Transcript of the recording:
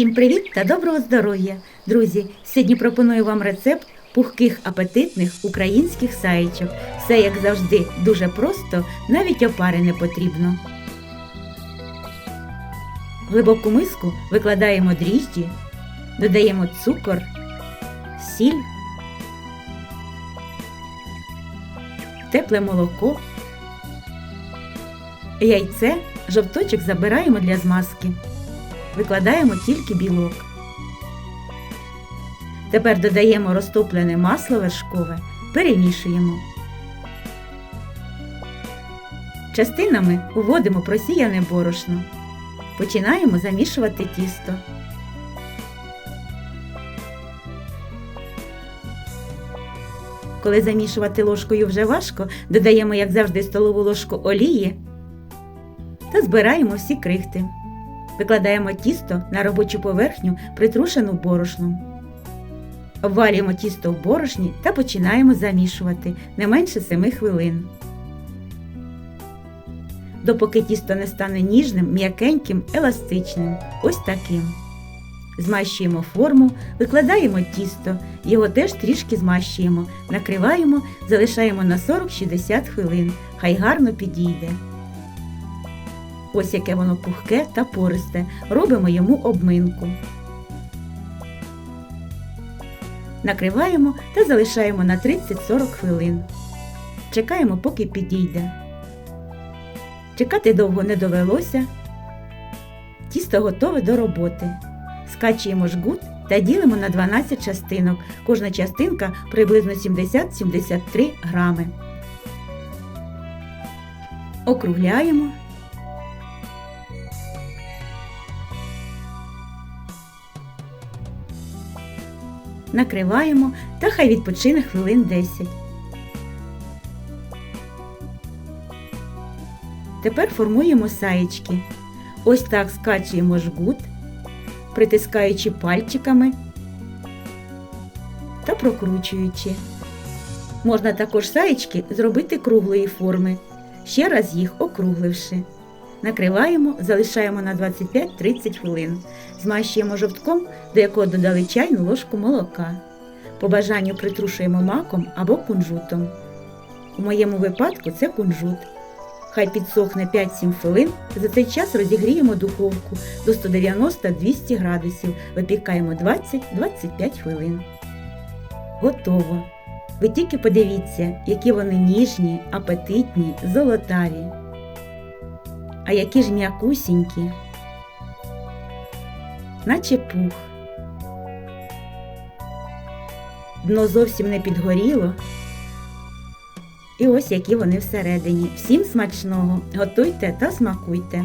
Всім привіт та доброго здоров'я! Друзі, сьогодні пропоную вам рецепт пухких апетитних українських саєчок. Все, як завжди, дуже просто, навіть опари не потрібно. В глибоку миску викладаємо дріжджі, додаємо цукор, сіль, тепле молоко, яйце, жовточок забираємо для змазки. Викладаємо тільки білок. Тепер додаємо розтоплене масло вершкове, перемішуємо. Частинами вводимо просіяне борошно. Починаємо замішувати тісто. Коли замішувати ложкою вже важко, додаємо, як завжди, столову ложку олії та збираємо всі крихти. Викладаємо тісто на робочу поверхню, притрушену борошном. Обвалюємо тісто в борошні та починаємо замішувати не менше 7 хвилин. Допоки тісто не стане ніжним, м'якеньким, еластичним. Ось таким. Змащуємо форму, викладаємо тісто, його теж трішки змащуємо, накриваємо, залишаємо на 40-60 хвилин. Хай гарно підійде. Ось яке воно пухке та пористе. Робимо йому обминку. Накриваємо та залишаємо на 30-40 хвилин. Чекаємо, поки підійде. Чекати довго не довелося. Тісто готове до роботи. Скачуємо жгут та ділимо на 12 частинок. Кожна частинка приблизно 70-73 грами. Округляємо. Накриваємо та хай відпочине хвилин 10. Тепер формуємо саєчки. Ось так скачуємо жгут, притискаючи пальчиками та прокручуючи. Можна також саєчки зробити круглої форми, ще раз їх округливши. Накриваємо, залишаємо на 25-30 хвилин. Змащуємо жовтком, до якого додали чайну ложку молока. По бажанню притрушуємо маком або кунжутом. У моєму випадку це кунжут. Хай підсохне 5-7 хвилин. За цей час розігріємо духовку до 190-200 градусів. Випікаємо 20-25 хвилин. Готово! Ви тільки подивіться, які вони ніжні, апетитні, золотаві. А які ж м'якусінькі, наче пух. Дно зовсім не підгоріло. І ось які вони всередині. Всім смачного! Готуйте та смакуйте!